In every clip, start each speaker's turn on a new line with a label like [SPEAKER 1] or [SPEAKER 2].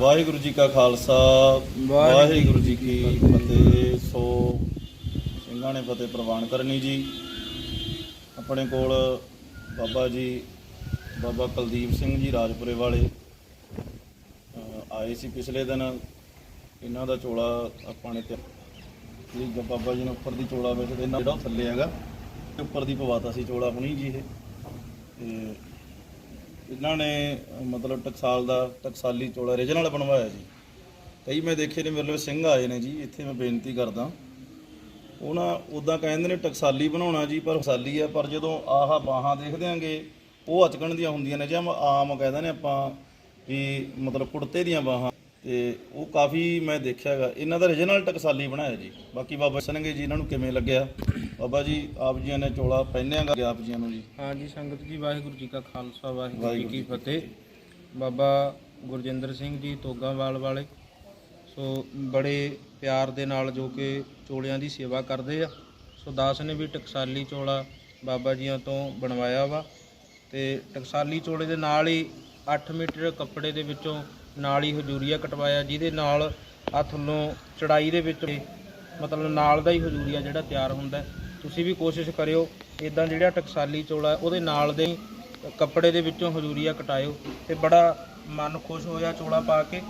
[SPEAKER 1] ਵਾਹਿਗੁਰੂ ਜੀ ਕਾ ਖਾਲਸਾ, ਵਾਹਿਗੁਰੂ ਜੀ ਕੀ ਫਤਿਹ। ਸੋ ਸਿੰਘਾਂ ਨੇ ਫਤਿਹ ਪ੍ਰਵਾਨ ਕਰਨੀ ਜੀ। ਆਪਣੇ ਕੋਲ ਬਾਬਾ ਜੀ, ਬਾਬਾ ਕੁਲਦੀਪ ਸਿੰਘ ਜੀ ਰਾਜਪੁਰੇ ਵਾਲੇ ਆਏ ਸੀ ਪਿਛਲੇ ਦਿਨ। ਇਹਨਾਂ ਦਾ ਚੋਲਾ ਆਪਾਂ ਨੇ ਤੇ ਇਹ ਬਾਬਾ ਜੀ ਨੇ ਉੱਪਰ ਦੀ ਚੋਲਾ ਵਿੱਚ ਤੇ ਇਹਨਾਂ ਜਿਹੜਾ ਥੱਲੇ ਹੈਗਾ ਤੇ ਉੱਪਰ ਦੀ ਪਵਾਤਾ ਸੀ ਚੋਲਾ ਹੁਣੀ ਜੀ ਇਹ। ਤੇ ਇਹਨਾਂ ਨੇ, ਮਤਲਬ ਟਕਸਾਲ ਦਾ, ਟਕਸਾਲੀ ਚੋਲਾ ਰੀਜਨਲ ਬਣਵਾਇਆ ਜੀ। ਕਈ ਮੈਂ ਦੇਖੇ ਨੇ, ਮੇਰੇ ਲਈ ਸਿੰਘ ਆਏ ਨੇ ਜੀ, ਇੱਥੇ ਮੈਂ ਬੇਨਤੀ ਕਰਦਾ। ਉਹਨਾਂ ਉਦਾਂ ਕਹਿੰਦੇ ਨੇ ਟਕਸਾਲੀ ਬਣਾਉਣਾ ਜੀ, ਪਰ ਟਕਸਾਲੀ ਆ, ਪਰ ਜਦੋਂ ਆਹ ਬਾਹਾਂ ਦੇਖਦੇ ਆਂਗੇ, ਉਹ ਅਚਕਣ ਦੀਆਂ ਹੁੰਦੀਆਂ ਨੇ। ਜਾਂ ਆਮ ਕਹਿੰਦੇ ਨੇ ਆਪਾਂ ਵੀ ਮਤਲਬ ਕੁੜਤੇ ਦੀਆਂ ਬਾਹਾਂ। ਤੇ ਉਹ ਕਾਫੀ ਮੈਂ ਦੇਖਿਆ ਹੈਗਾ। ਇਹਨਾਂ ਦਾ ਰੀਜਨਲ ਟਕਸਾਲੀ ਬਣਾਇਆ ਜੀ। ਬਾਕੀ ਬਾਬਾ ਸਨਗੇ ਜੀ, ਇਹਨਾਂ ਨੂੰ ਕਿਵੇਂ ਲੱਗਿਆ। ਬਾਬਾ ਜੀ ਆਪ ਜੀਆਂ ਨੇ ਚੋਲਾ ਪਹਿਨਿਆਗਾ ਆਪ ਜੀਆਂ ਨੂੰ ਜੀ।
[SPEAKER 2] ਹਾਂਜੀ ਸੰਗਤ ਜੀ ਵਾਹਿਗੁਰੂ ਜੀ ਕਾ ਖਾਲਸਾ ਵਾਹਿਗੁਰੂ ਜੀ ਕੀ
[SPEAKER 1] ਜੀ
[SPEAKER 2] ਫਤਿਹ। ਬਾਬਾ ਗੁਰਜਿੰਦਰ ਸਿੰਘ ਜੀ ਤੋਗਾਵਾਲ ਵਾਲੇ। ਸੋ ਬੜੇ ਪਿਆਰ ਦੇ ਨਾਲ ਜੋ ਕਿ ਚੋਲਿਆਂ ਦੀ ਸੇਵਾ ਕਰਦੇ ਆ। ਸੋ ਦਾਸ ਨੇ ਵੀ ਟਕਸਾਲੀ ਚੋਲਾ ਬਾਬਾ ਜੀਆਂ ਤੋਂ ਬਣਵਾਇਆ ਵਾ। ਤੇ ਟਕਸਾਲੀ ਚੋਲੇ ਦੇ ਨਾਲ ਹੀ 8 ਮੀਟਰ ਕੱਪੜੇ ਦੇ ਵਿੱਚੋਂ ਨਾਲ ਹੀ ਹਜੂਰੀਆ ਕਟਵਾਇਆ ਜਿਹਦੇ ਨਾਲ ਆ ਥੱਲੋਂ ਚੜਾਈ ਦੇ ਵਿੱਚ ਮਤਲਬ ਨਾਲ ਦਾ ਹੀ ਹਜੂਰੀਆ ਜਿਹੜਾ ਤਿਆਰ ਹੁੰਦਾ। ਤੁਸੀਂ ਵੀ ਕੋਸ਼ਿਸ਼ ਕਰਿਓ ਇਦਾਂ ਜਿਹੜਾ ਟਕਸਾਲੀ ਚੋਲਾ ਉਹਦੇ ਨਾਲ ਦੇ ਕੱਪੜੇ ਦੇ ਵਿੱਚੋਂ ਹਜੂਰੀਆ ਕਟਾਇਓ ਤੇ ਬੜਾ ਮਨ ਖੁਸ਼ ਹੋਇਆ ਚੋਲਾ ਪਾ ਕੇ।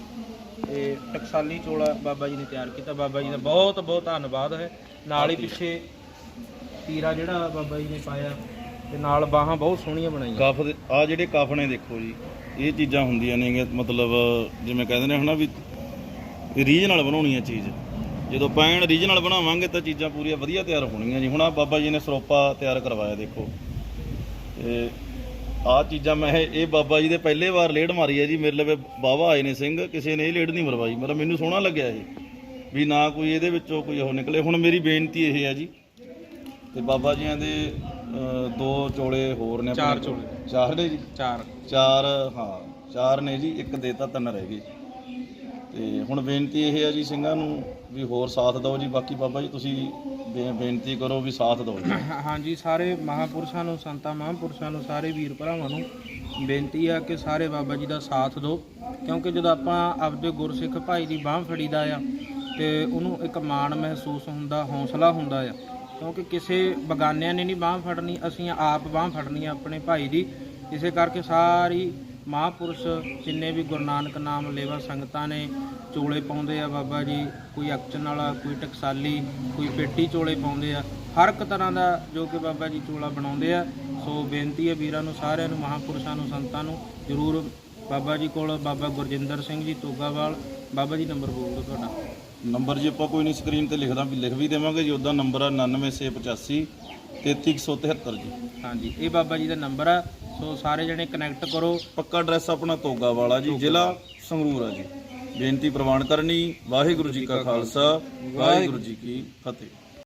[SPEAKER 2] ਤੇ ਟਕਸਾਲੀ ਚੋਲਾ ਬਾਬਾ ਜੀ ਨੇ ਤਿਆਰ ਕੀਤਾ। ਬਾਬਾ ਜੀ ਦਾ ਬਹੁਤ ਬਹੁਤ ਧੰਨਵਾਦ ਹੈ। ਨਾਲ ਹੀ ਪਿੱਛੇ ਤੀਰਾ ਜਿਹੜਾ ਬਾਬਾ ਜੀ ਨੇ ਪਾਇਆ ਤੇ ਨਾਲ ਬਾਹਾਂ ਬਹੁਤ ਸੋਹਣੀਆਂ ਬਣਾਈਆਂ।
[SPEAKER 1] ਕਫ ਆ ਜਿਹੜੇ ਕਫ ਨੇ ਦੇਖੋ ਜੀ ਇਹ ਚੀਜ਼ਾਂ ਹੁੰਦੀਆਂ ਨੇ ਮਤਲਬ ਜਿਵੇਂ ਕਹਿੰਦੇ ਨੇ ਹਨਾ ਵੀ ਰੀਜ ਨਾਲ ਬਣਾਉਣੀ ਹੈ ਚੀਜ਼। ਜਦੋਂ ਪੈਣ ਰੀਜ ਨਾਲ ਬਣਾਵਾਂਗੇ ਤਾਂ ਚੀਜ਼ਾਂ ਪੂਰੀਆਂ ਵਧੀਆ ਤਿਆਰ ਹੋਣਗੀਆਂ ਜੀ। ਹੁਣ ਆ ਬਾਬਾ ਜੀ ਨੇ ਸਰੋਪਾ ਤਿਆਰ ਕਰਵਾਇਆ ਦੇਖੋ। ਤੇ ਆ ਚੀਜ਼ਾਂ ਮੈਂ ਇਹ ਬਾਬਾ ਜੀ ਦੇ ਪਹਿਲੇ ਵਾਰ ਲੇਡ ਮਾਰੀ ਹੈ ਜੀ। ਮੇਰੇ ਲਵੇ ਬਾਵਾ ਆਏ ਨੇ ਸਿੰਘ ਕਿਸੇ ਨੇ ਇਹ ਲੇਡ ਨਹੀਂ ਮਰਵਾਈ। ਮਤਲਬ ਮੈਨੂੰ ਸੋਹਣਾ ਲੱਗਿਆ ਇਹ ਵੀ ਨਾ ਕੋਈ ਇਹਦੇ ਵਿੱਚੋਂ ਕੋਈ ਉਹ ਨਿਕਲੇ। ਹੁਣ ਮੇਰੀ ਬੇਨਤੀ ਇਹ ਹੈ ਜੀ। ਤੇ ਬਾਬਾ ਜੀਆਂ ਦੇ ਦੋ ਚੋਲੇ ਹੋਰ ਨੇ
[SPEAKER 2] ਚਾਰ। ਚੋਲੇ।
[SPEAKER 1] ਚਾਰ ਨੇ ਜੀ?
[SPEAKER 2] ਚਾਰ।
[SPEAKER 1] ਚਾਰ ਹਾਂ ਚਾਰ ਨੇ ਜੀ। ਇੱਕ ਦੇਤਾ ਤਿੰਨ ਰਹਿ ਗਏ। ਤੇ ਹੁਣ ਬੇਨਤੀ ਇਹ ਹੈ ਜੀ ਸਿੰਘਾਂ ਨੂੰ ਵੀ ਹੋਰ ਸਾਥ ਦਿਓ ਜੀ। ਬਾਕੀ ਬਾਬਾ ਜੀ, ਤੁਸੀਂ ਬੇ- ਬੇਨਤੀ ਕਰੋ ਵੀ ਸਾਥ ਦਿਓ ਜੀ।
[SPEAKER 2] ਹਾਂ- ਹਾਂਜੀ, ਸਾਰੇ ਮਹਾਪੁਰਸ਼ਾਂ ਨੂੰ, ਸੰਤਾਂ ਮਹਾਪੁਰਸ਼ਾਂ ਨੂੰ, ਸਾਰੇ ਵੀਰ ਭਰਾਵਾਂ ਨੂੰ ਬੇਨਤੀ ਆ ਕਿ ਸਾਰੇ ਬਾਬਾ ਜੀ ਦਾ ਸਾਥ ਦਿਓ। ਕਿਉਂਕਿ ਜਦੋਂ ਆਪਾਂ ਆਪਦੇ ਗੁਰਸਿੱਖ ਭਾਈ ਦੀ ਬਾਹ ਫੜੀਦਾ ਆ ਤੇ ਉਹਨੂੰ ਇੱਕ ਮਾਣ ਮਹਿਸੂਸ ਹੁੰਦਾ, ਹੌਸਲਾ ਹੁੰਦਾ ਆ। ਕਿਉਂਕਿ ਕਿਸੇ ਬਗਾਨਿਆਂ ਨੇ ਨਹੀਂ ਬਾਹ ਫੜਨੀ, ਅਸੀਂ ਆਪ ਬਾਹ ਫੜਨੀ ਆ ਆਪਣੇ ਭਾਈ ਦੀ। ਇਸੇ ਕਰਕੇ ਸਾਰੀ ਮਹਾਪੁਰਸ਼ ਜਿੰਨੇ ਵੀ ਗੁਰੂ ਨਾਨਕ ਨਾਮ ਲੇਵਾ ਸੰਗਤਾਂ ਨੇ, ਚੋਲੇ ਪਾਉਂਦੇ ਆ ਬਾਬਾ ਜੀ, ਕੋਈ ਅਕਚਨ ਵਾਲਾ, ਕੋਈ ਟਕਸਾਲੀ, ਕੋਈ ਪੇਟੀ ਚੋਲੇ ਪਾਉਂਦੇ ਆ, ਹਰ ਇੱਕ ਤਰ੍ਹਾਂ ਦਾ ਜੋ ਕਿ ਬਾਬਾ ਜੀ ਚੋਲਾ ਬਣਾਉਂਦੇ ਆ। ਸੋ ਬੇਨਤੀ ਹੈ ਵੀਰਾਂ ਨੂੰ, ਸਾਰਿਆਂ ਨੂੰ, ਮਹਾਪੁਰਸ਼ਾਂ ਨੂੰ, ਸੰਤਾਂ ਨੂੰ, ਜਰੂਰ ਬਾਬਾ ਜੀ ਕੋਲ, ਬਾਬਾ ਗੁਰਜਿੰਦਰ ਸਿੰਘ ਜੀ ਤੋਗਾਵਾਲ, ਬਾਬਾ ਜੀ ਨੰਬਰ ਬੋਲ ਦਿਓ ਤੁਹਾਡਾ।
[SPEAKER 1] ਨੰਬਰ ਜੀ ਆਪਾਂ ਕੋਈ ਨਹੀਂ ਸਕਰੀਨ ਤੇ ਲਿਖਦਾ, ਵੀ ਲਿਖ ਵੀ ਦੇਵਾਂਗੇ ਜੀ, ਉਹਦਾ ਨੰਬਰ ਆ 99685 33173 ਜੀ।
[SPEAKER 2] ਹਾਂਜੀ ਇਹ ਬਾਬਾ ਜੀ ਦਾ ਨੰਬਰ ਆ ਸੋ ਸਾਰੇ ਜਣੇ ਕਨੈਕਟ ਕਰੋ।
[SPEAKER 1] ਪੱਕਾ ਐਡਰੈਸ ਆਪਣਾ ਤੋਗਾ ਵਾਲਾ ਜੀ ਜ਼ਿਲ੍ਹਾ ਸੰਗਰੂਰ ਆ ਜੀ। ਬੇਨਤੀ ਪ੍ਰਵਾਨ ਕਰਨੀ ਵਾਹਿਗੁਰੂ ਜੀ ਕਾ ਖਾਲਸਾ ਵਾਹਿਗੁਰੂ ਜੀ ਕੀ ਫਤਿਹ।